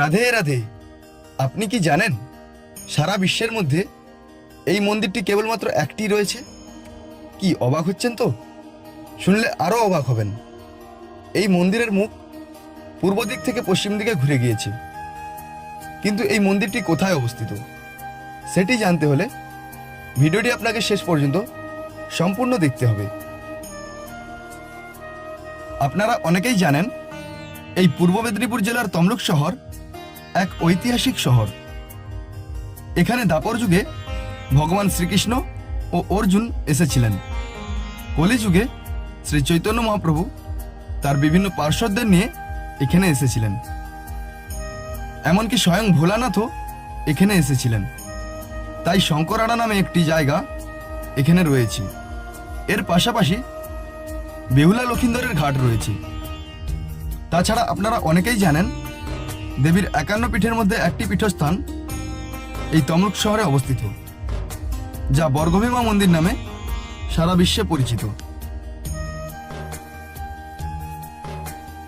রাধে রাধে, আপনি কি জানেন সারা বিশ্বের মধ্যে এই মন্দিরটি কেবলমাত্র একটি রয়েছে? কি অবাক হচ্ছেন তো? শুনলে আরও অবাক হবেন। এই মন্দিরের মুখ পূর্ব দিক থেকে পশ্চিম দিকে ঘুরে গিয়েছে। কিন্তু এই মন্দিরটি কোথায় অবস্থিত? সেটি জানতে হলে ভিডিওটি আপনাকে শেষ পর্যন্ত সম্পূর্ণ দেখতে হবে। আপনারা অনেকেই জানেন, এই পূর্ব মেদিনীপুর জেলার তমলুক শহর এক ঐতিহাসিক শহর। এখানে দাপর যুগে ভগবান শ্রীকৃষ্ণ ও অর্জুন এসেছিলেন। কলিযুগে শ্রী চৈতন্য মহাপ্রভু তার বিভিন্ন পার্শ্বদের নিয়ে এখানে এসেছিলেন। এমনকি স্বয়ং ভোলানাথও এখানে এসেছিলেন। তাই শঙ্করাড়া নামে একটি জায়গা এখানে রয়েছে। এর পাশাপাশি বেহুলা লক্ষিন্দরের ঘাট রয়েছে। তাছাড়া আপনারা অনেকেই জানেন দেবীর একান্ন পীঠের মধ্যে একটি পীঠস্থান এই তমলুক শহরে অবস্থিত, যা বর্গভীমা মন্দির নামে সারা বিশ্বে পরিচিত।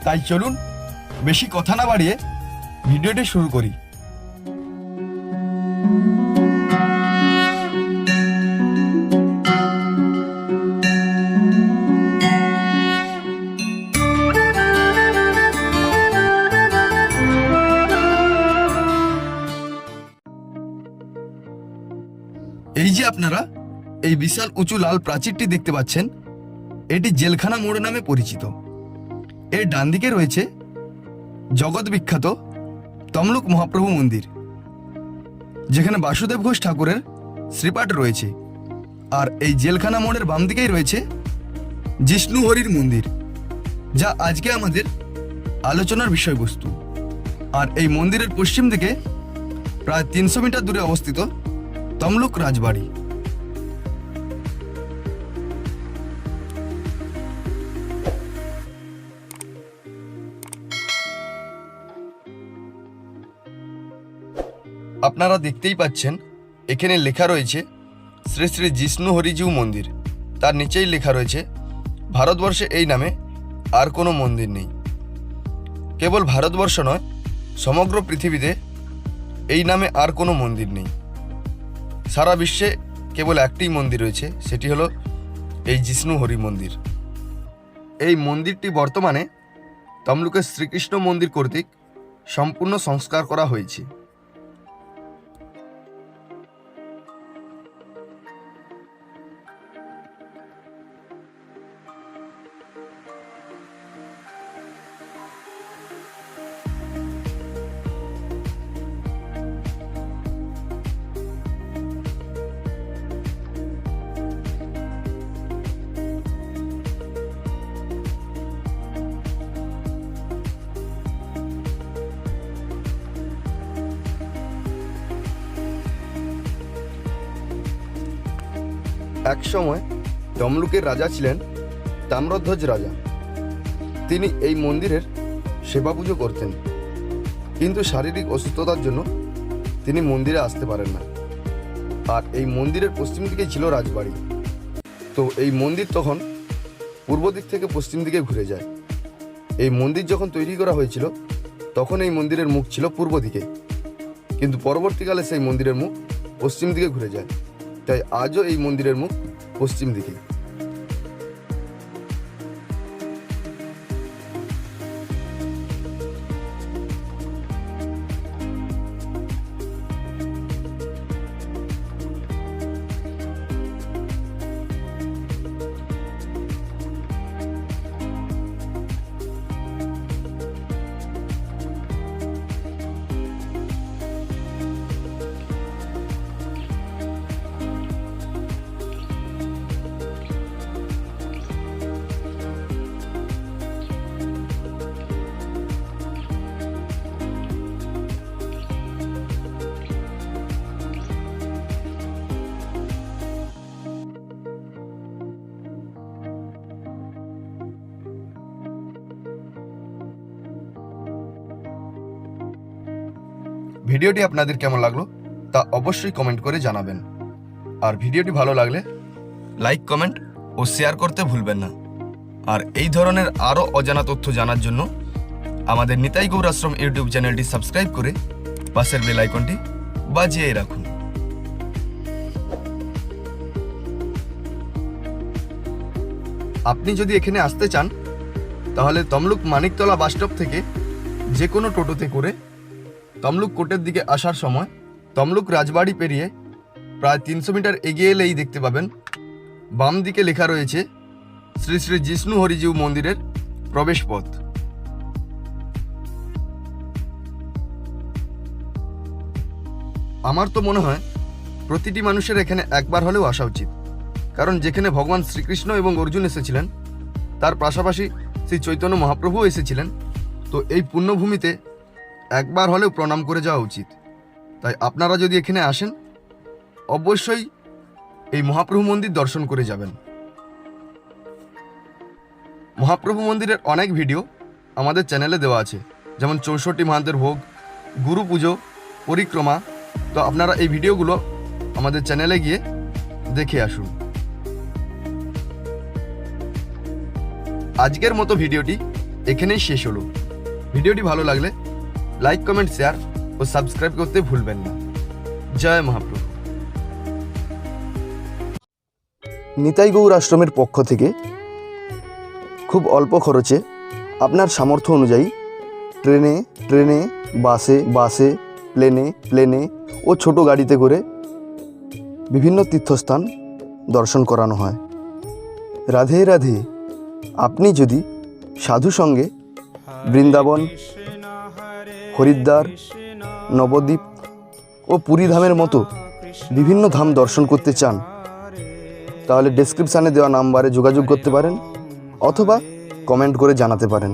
তাই চলুন বেশি কথা না বাড়িয়ে ভিডিওটি শুরু করি। যে আপনারা এই বিশাল উঁচু লাল প্রাচীরটি দেখতে পাচ্ছেন, এটি জেলখানা মোড় নামে পরিচিত। এর ডান দিকে রয়েছে জগৎ বিখ্যাত তমলুক মহাপ্রভু মন্দির, যেখানে বাসুদেব ঘোষ ঠাকুরের শ্রীপাঠ রয়েছে। আর এই জেলখানা মোড়ের বাম দিকেই রয়েছে জিষ্ণু হরির মন্দির, যা আজকে আমাদের আলোচনার বিষয়বস্তু। আর এই মন্দিরের পশ্চিম দিকে প্রায় তিনশো মিটার দূরে অবস্থিত তমলুক রাজবাড়ি। আপনারা দেখতেই পাচ্ছেন, এখানে লেখা রয়েছে, শ্রী শ্রী জিষ্ণু হরিজিউ মন্দির। তার নিচেই লেখা রয়েছে, ভারতবর্ষে এই নামে আর কোনো মন্দির নেই। কেবল ভারতবর্ষ নয়, সমগ্র পৃথিবীতে এই নামে আর কোনো মন্দির নেই। সারা বিশ্বে কেবল একটি মন্দির রয়েছে, সেটি হলো এই জিষ্ণু হরি মন্দির। এই মন্দিরটি বর্তমানে তমলুকের শ্রীকৃষ্ণ মন্দির কর্তৃক সম্পূর্ণ সংস্কার করা হয়েছে। একসময় তমলুকের রাজা ছিলেন তাম্রধ্বজ রাজা। তিনি এই মন্দিরের সেবা পুজো করতেন। কিন্তু শারীরিক অসুস্থতার জন্য তিনি মন্দিরে আসতে পারেন না। আর এই মন্দিরের পশ্চিম দিকে ছিল রাজবাড়ি। তো এই মন্দির তখন পূর্ব দিক থেকে পশ্চিম দিকে ঘুরে যায়। এই মন্দির যখন তৈরি করা হয়েছিল, তখন এই মন্দিরের মুখ ছিল পূর্ব দিকে। কিন্তু পরবর্তীকালে সেই মন্দিরের মুখ পশ্চিম দিকে ঘুরে যায়। তাই আজও এই মন্দিরের মুখ পশ্চিম দিকে। ভিডিওটি আপনাদের কেমন লাগল তা অবশ্যই কমেন্ট করে জানাবেন। আর ভিডিওটি ভালো লাগলে লাইক, কমেন্ট ও শেয়ার করতে ভুলবেন না। আর এই ধরনের আরও অজানা তথ্য জানার জন্য আমাদের নিতাই গৌরাশ্রম ইউটিউব চ্যানেলটি সাবস্ক্রাইব করে পাশের বেল আইকনটি বাজিয়ে রাখুন। আপনি যদি এখানে আসতে চান, তাহলে তমলুক মানিকতলা বাসস্টপ থেকে যে কোনো টোটোতে করে তমলুক কোর্টের দিকে আসার সময় তমলুক রাজবাড়ি পেরিয়ে প্রায় তিনশো মিটার এগিয়ে এলেই দেখতে পাবেন, বাম দিকে লেখা রয়েছে, শ্রী শ্রী জিষ্ণু হরিজিউ মন্দিরের প্রবেশ পথ আমার তো মনে হয় প্রতিটি মানুষের এখানে একবার হলেও আসা উচিত, কারণ যেখানে ভগবান শ্রীকৃষ্ণ এবং অর্জুন এসেছিলেন, তার পাশাপাশি শ্রী চৈতন্য মহাপ্রভুও এসেছিলেন, তো এই পুণ্যভূমিতে একবার হলেও প্রণাম করে যাওয়া উচিত। তাই আপনারা যদি এখানে আসেন, অবশ্যই এই মহাপ্রভু মন্দির দর্শন করে যাবেন। মহাপ্রভু মন্দিরের অনেক ভিডিও আমাদের চ্যানেলে দেওয়া আছে, যেমন চৌষট্টি মহান্তের ভোগ, গুরু পুজো, পরিক্রমা। তো আপনারা এই ভিডিওগুলো আমাদের চ্যানেলে গিয়ে দেখে আসুন। আজকের মতো ভিডিওটি এখানেই শেষ হলো। ভিডিওটি ভালো লাগলে লাইক কমেন্ট শেয়ার ও সাবস্ক্রাইব করতে ভুলবেন না জয় মহাপ্রভু নিতাই গৌর আশ্রমের পক্ষ থেকে খুব অল্প খরচে আপনার সামর্থ্য অনুযায়ী ট্রেনে ট্রেনে, বাসে বাসে, প্লেনে প্লেনে ও ছোট গাড়িতে করে বিভিন্ন তীর্থস্থান দর্শন করানো হয়। রাধে রাধে, আপনি যদি সাধু সঙ্গে বৃন্দাবন হরিদ্বার নবদ্বীপ ও পুরীধামের মতো বিভিন্ন ধাম দর্শন করতে চান তাহলে ডেসক্রিপশানে দেওয়া নাম্বারে যোগাযোগ করতে পারেন অথবা কমেন্ট করে জানাতে পারেন।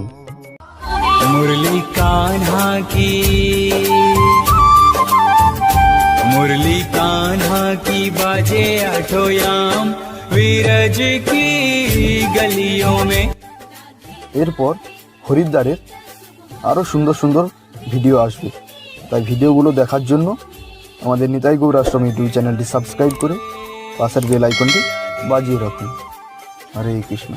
মুরলি কানহা কি মুরলি কানহা কি বাজে আঠোয়াম বিরজ কি গলিও মে এরপর হরিদ্বারের আরও সুন্দর সুন্দর ভিডিও আসবে। তাই ভিডিওগুলো দেখার জন্য আমাদের নিতাই গৌর আশ্রম ইউটিউব চ্যানেলটি সাবস্ক্রাইব করে পাশের বেল আইকনটি বাজিয়ে রাখুন। হরে কৃষ্ণ।